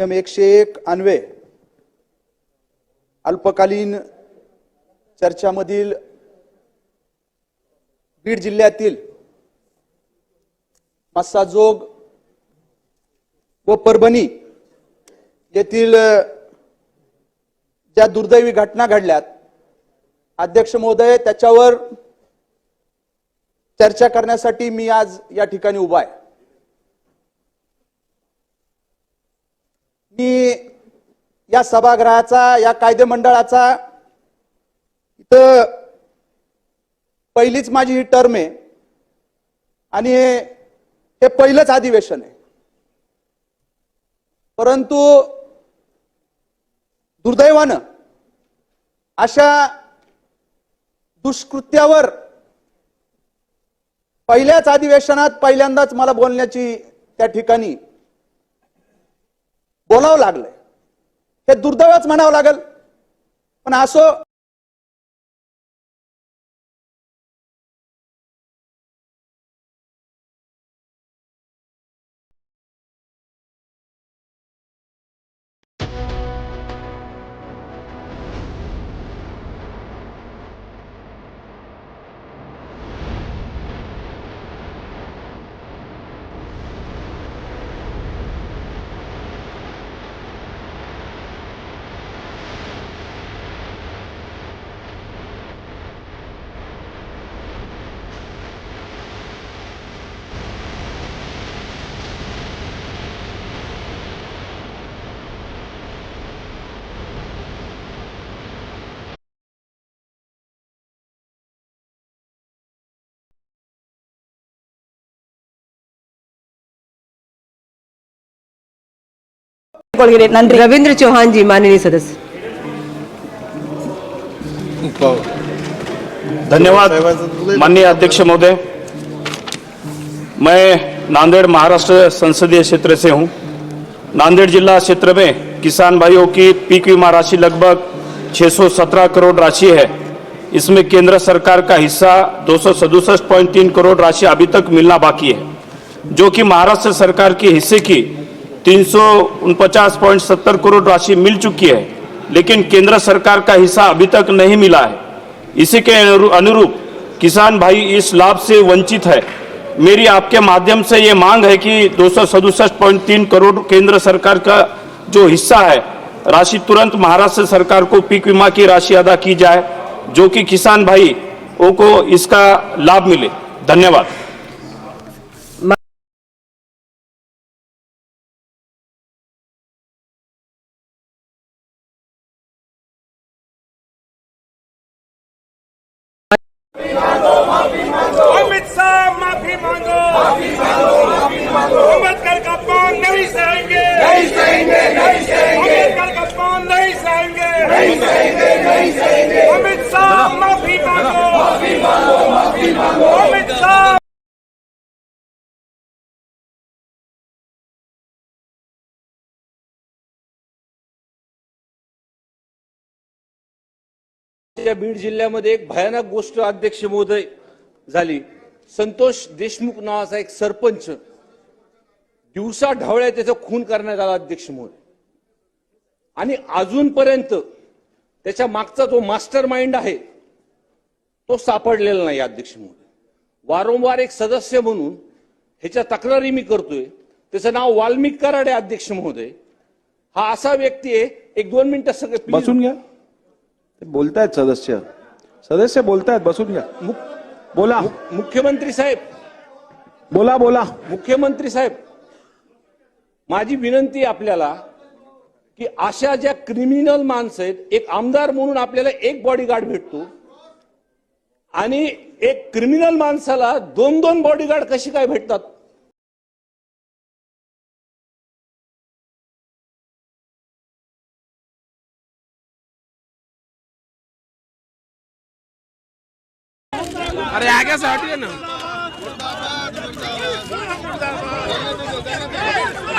नियम एकशे एक अन्वये अल्पकालीन चर्चामधील बीड जिल्ह्यातील मस्साजोग व परभणी येथील ज्या दुर्दैवी घटना घडल्यात अध्यक्ष महोदय त्याच्यावर चर्चा करण्यासाठी मी आज या ठिकाणी उभा आहे मी या सभागृहाचा या कायदे मंडळाचा. इथं पहिलीच माझी ही टर्म आहे. आणि हे पहिलंच अधिवेशन आहे. परंतु दुर्दैवानं अशा दुष्कृत्यावर पहिल्याच अधिवेशनात पहिल्यांदाच मला बोलण्याची त्या ठिकाणी बोलावं लागलंय. हे दुर्दैवच म्हणावं लागेल. पण असो கொள்கிறேன் நன்றி ரவீந்திர चौहान जी माननीय सदस्य धन्यवाद माननीय अध्यक्ष महोदय मैं नांदेड़ महाराष्ट्र संसदीय क्षेत्र से हूं नांदेड़ जिला क्षेत्र में किसान भाइयों की पीक बीमा राशि लगभग 617 करोड़ राशि है इसमें केंद्र सरकार का हिस्सा दो करोड़ राशि अभी तक मिलना बाकी है जो कि महाराष्ट्र सरकार के हिस्से की तीन करोड़ राशि मिल चुकी है, लेकिन केंद्र सरकार का हिस्सा अभी तक नहीं मिला है। इसी के अनुरूप किसान भाई इस लाभ से वंचित है। मेरी आपके माध्यम से ये मांग है कि दो करोड़ केंद्र सरकार का जो हिस्सा है, राशि तुरंत महाराष्ट्र सरकार को पीक बीमा की राशि अदा की जाए, जो कि किसान भाई को इसका लाभ मिले। धन्यवाद। अमित शाह माफी मांगो माफी मांगो माफी मांगो अमित शाह बीड जिल्ह्यामध्ये एक भयानक गोष्ट अध्यक्ष महोदय झाली. संतोष देशमुख नावाचा एक सरपंच दिवसा ढवळ्या त्याचा खून करण्यात आला अध्यक्ष महोदय. आणि अजूनपर्यंत त्याच्या मागचा जो मास्टर माइंड आहे तो सापडलेला नाही अध्यक्ष महोदय वारंवार एक सदस्य म्हणून ह्याच्या तक्रारी मी करतोय. त्याचं नाव वाल्मिक कराडे अध्यक्ष महोदय. हा असा व्यक्ती आहे एक दोन मिनिटं सगळे. बसून घ्या. बोलतायत सदस्य. सदस्य बोलतायत बसून घ्या. बोला. मुख्यमंत्री साहेब. बोला बोला. मुख्यमंत्री साहेब माझी विनंती आपल्याला की अशा ज्या क्रिमिनल माणसं आहेत एक आमदार म्हणून आपल्याला एक बॉडीगार्ड भेटतो. आणि एक क्रिमिनल माणसाला दोन दोन बॉडीगार्ड कशी काय भेटतात? अरे आगे से हटिए ना?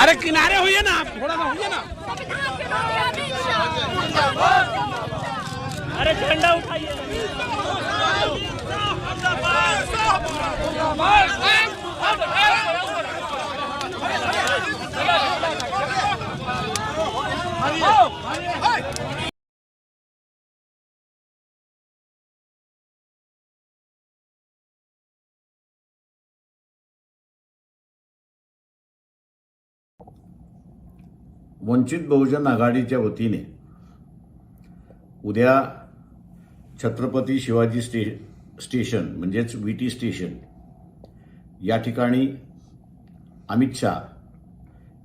अरे किनारे होइए ना आप? थोड़ा सा ना अरे झंडा उठाइए। वंचित बहुजन आघाडीच्या वतीने उद्या छत्रपती शिवाजी स्टे स्टेशन म्हणजेच व्ही टी स्टेशन या ठिकाणी अमित शहा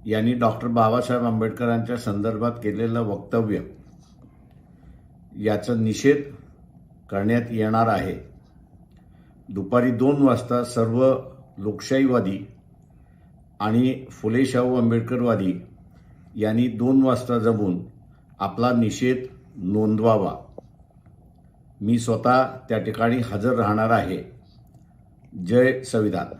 यांनी डॉक्टर बाबासाहेब आंबेडकरांच्या संदर्भात केलेलं वक्तव्य याचा निषेध करण्यात येणार आहे. दुपारी दोन वाजता सर्व लोकशाहीवादी आणि फुले शाहू आंबेडकरवादी यांनी दोन वाजता जमून आपला निषेध नोंदवावा मी स्वतः त्या ठिकाणी हजर राहणार आहे जय संविधान